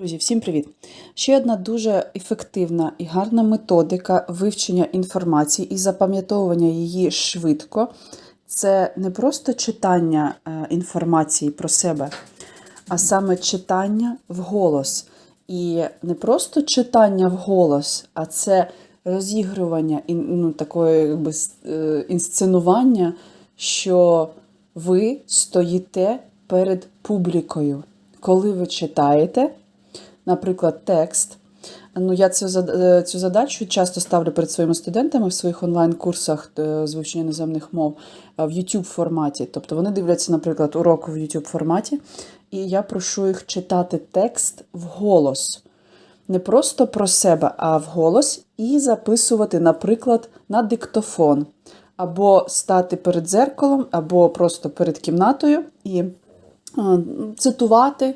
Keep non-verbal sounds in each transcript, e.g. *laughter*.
Друзі, всім привіт! Ще одна дуже ефективна і гарна методика вивчення інформації і запам'ятовування її швидко. Це не просто читання е, інформації про себе, а саме читання вголос. І не просто читання вголос, а це розігрування ну, такої якби, е, інсценування, що ви стоїте перед публікою. Коли ви читаєте, наприклад, текст. Ну, я цю, е, цю задачу часто ставлю перед своїми студентами в своїх онлайн-курсах е, з вивчення іноземних мов е, в YouTube форматі. Тобто вони дивляться, наприклад, урок в YouTube форматі, і я прошу їх читати текст вголос. Не просто про себе, а вголос, і записувати, наприклад, на диктофон, або стати перед дзеркалом, або просто перед кімнатою і цитувати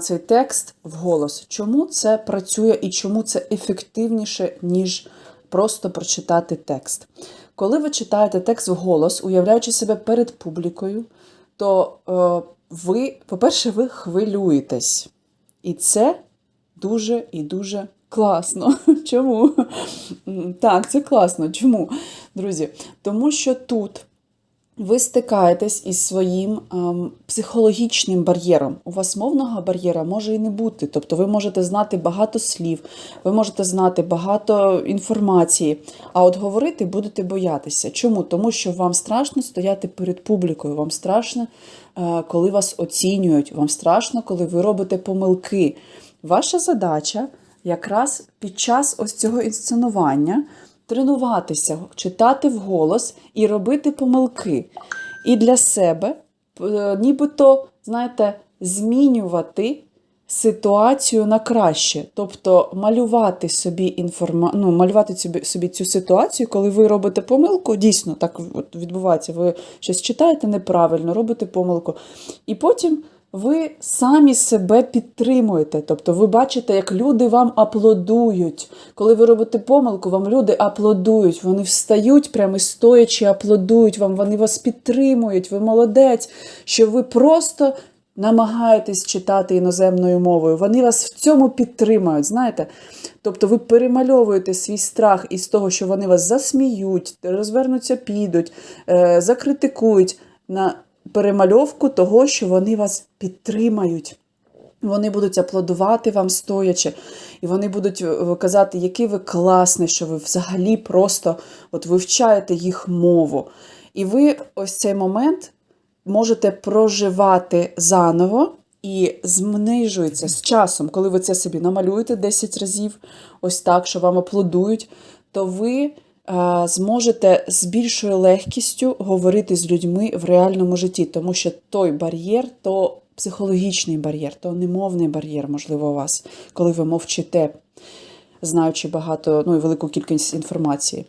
цей текст вголос. Чому це працює і чому це ефективніше, ніж просто прочитати текст? Коли ви читаєте текст вголос, уявляючи себе перед публікою, то е, ви, по-перше, ви хвилюєтесь. І це дуже і дуже класно. *laughs* Чому? Так, це класно. Чому, друзі? Тому що тут ви стикаєтесь із своїм ем, психологічним бар'єром. У вас мовного бар'єра може і не бути. Тобто ви можете знати багато слів, ви можете знати багато інформації, а от говорити будете боятися. Чому? Тому що вам страшно стояти перед публікою, вам страшно, е, коли вас оцінюють, вам страшно, коли ви робите помилки. Ваша задача якраз під час ось цього інсценування тренуватися, читати вголос і робити помилки. І для себе, е, нібито, знаєте, змінювати ситуацію на краще. Тобто малювати собі інформа... ну, малювати собі, собі цю ситуацію, коли ви робите помилку, дійсно так відбувається. Ви щось читаєте неправильно, робите помилку. І потім ви самі себе підтримуєте. Тобто ви бачите, як люди вам аплодують. Коли ви робите помилку, вам люди аплодують. Вони встають прямо стоячи, аплодують вам, вони вас підтримують, ви молодець, що ви просто намагаєтесь читати іноземною мовою. Вони вас в цьому підтримують, знаєте? Тобто ви перемальовуєте свій страх із того, що вони вас засміють, розвернуться, підуть, е, закритикують на перемальовку того, що вони вас підтримають. Вони будуть аплодувати вам стоячи, і вони будуть е, казати, який ви класний, що ви взагалі просто от вивчаєте їх мову. І ви ось цей момент можете проживати заново і знижується з часом, коли ви це собі намалюєте 10 разів, ось так, що вам аплодують, то ви зможете з більшою легкістю говорити з людьми в реальному житті, тому що той бар'єр, то психологічний бар'єр, то немовний бар'єр, можливо, у вас, коли ви мовчите, знаючи багато, ну і велику кількість інформації.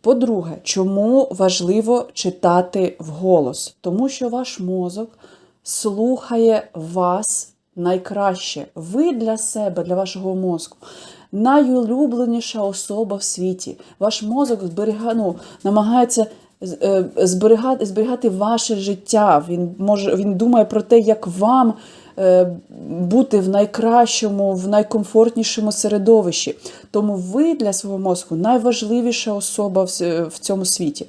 По-друге, чому важливо читати вголос? Тому що ваш мозок слухає вас найкраще. Ви для себе, для вашого мозку. Найулюбленіша особа в світі. Ваш мозок зберігає, ну, намагається е, зберігати, зберігати ваше життя. Він може він думає про те, як вам е, бути в найкращому, в найкомфортнішому середовищі. Тому ви для свого мозку найважливіша особа в цьому світі.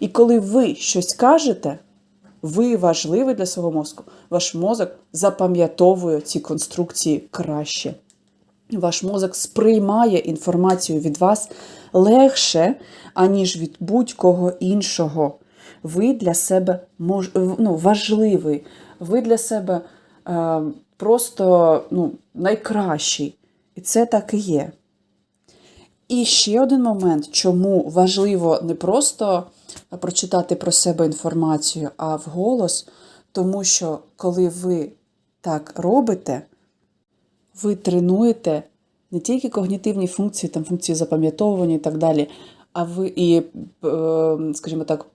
І коли ви щось кажете, ви важливі для свого мозку, ваш мозок запам'ятовує ці конструкції краще. Ваш мозок сприймає інформацію від вас легше, аніж від будь-кого іншого. Ви для себе мож... ну, важливий, ви для себе е, просто ну, найкращий. І це так і є. І ще один момент, чому важливо не просто прочитати про себе інформацію, а вголос, тому що коли ви так робите, ви тренуєте не тільки когнітивні функції, там функції запам'ятовування і так далі, а ви і, е, скажімо так,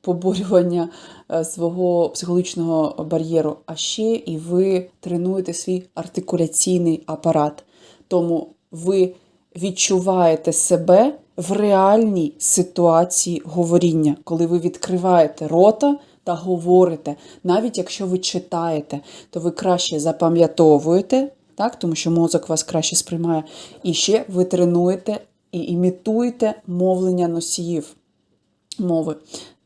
поборювання е, свого психологічного бар'єру, а ще і ви тренуєте свій артикуляційний апарат. Тому ви відчуваєте себе в реальній ситуації говоріння, коли ви відкриваєте рота та говорите. Навіть якщо ви читаєте, то ви краще запам'ятовуєте так? тому що мозок вас краще сприймає. І ще ви тренуєте і імітуєте мовлення носіїв мови.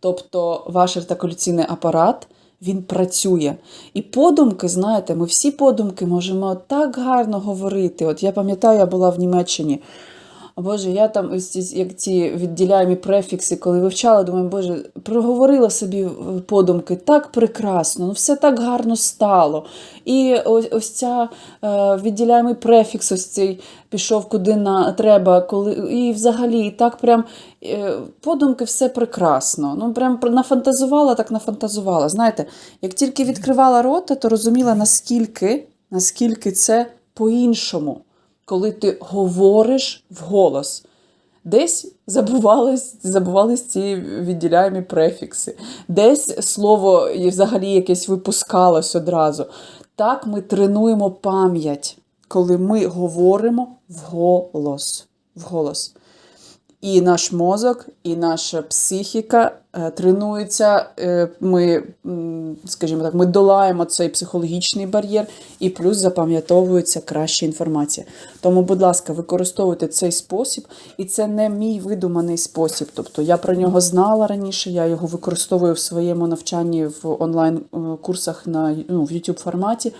Тобто ваш артикуляційний апарат. Він працює. І подумки, знаєте, ми всі подумки можемо так гарно говорити. От я пам'ятаю, я була в Німеччині. Боже, я там ось ці, як ці відділяємі префікси, коли вивчала, думаю, Боже, проговорила собі подумки так прекрасно, ну все так гарно стало. І ось, ось ця е, відділяємий префікс, ось цей пішов куди на треба, коли і взагалі і так прям е, подумки все прекрасно. Ну прям нафантазувала, так нафантазувала. Знаєте, як тільки відкривала рота, то розуміла, наскільки, наскільки це по-іншому коли ти говориш вголос. Десь забувались, забувались ці відділяємі префікси, десь слово взагалі якесь випускалось одразу. Так ми тренуємо пам'ять, коли ми говоримо вголос. вголос. І наш мозок, і наша психіка тренуються. е, Ми, скажімо так, ми долаємо цей психологічний бар'єр, і плюс запам'ятовується краща інформація. Тому, будь ласка, використовуйте цей спосіб, і це не мій видуманий спосіб. Тобто я про нього знала раніше, я його використовую в своєму навчанні в онлайн-курсах на ну, в YouTube форматі.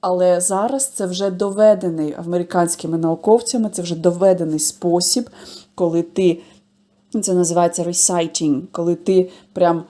Але зараз це вже доведений американськими науковцями, це вже доведений спосіб, коли ти, це називається reciting, коли ти прям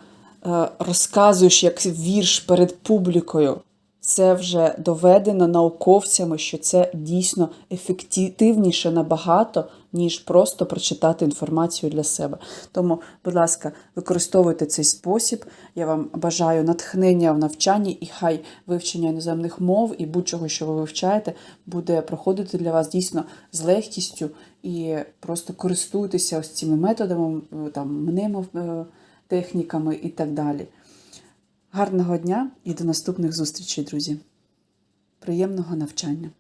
е, розказуєш як вірш перед публікою. Це вже доведено науковцями, що це дійсно ефективніше набагато, ніж просто прочитати інформацію для себе. Тому, будь ласка, використовуйте цей спосіб. Я вам бажаю натхнення в навчанні, і хай вивчення іноземних мов і будь-чого, що ви вивчаєте, буде проходити для вас дійсно з легкістю і просто користуйтеся ось цими методами, там мнемотехніками і так далі. Гарного дня і до наступних зустрічей, друзі. Приємного навчання!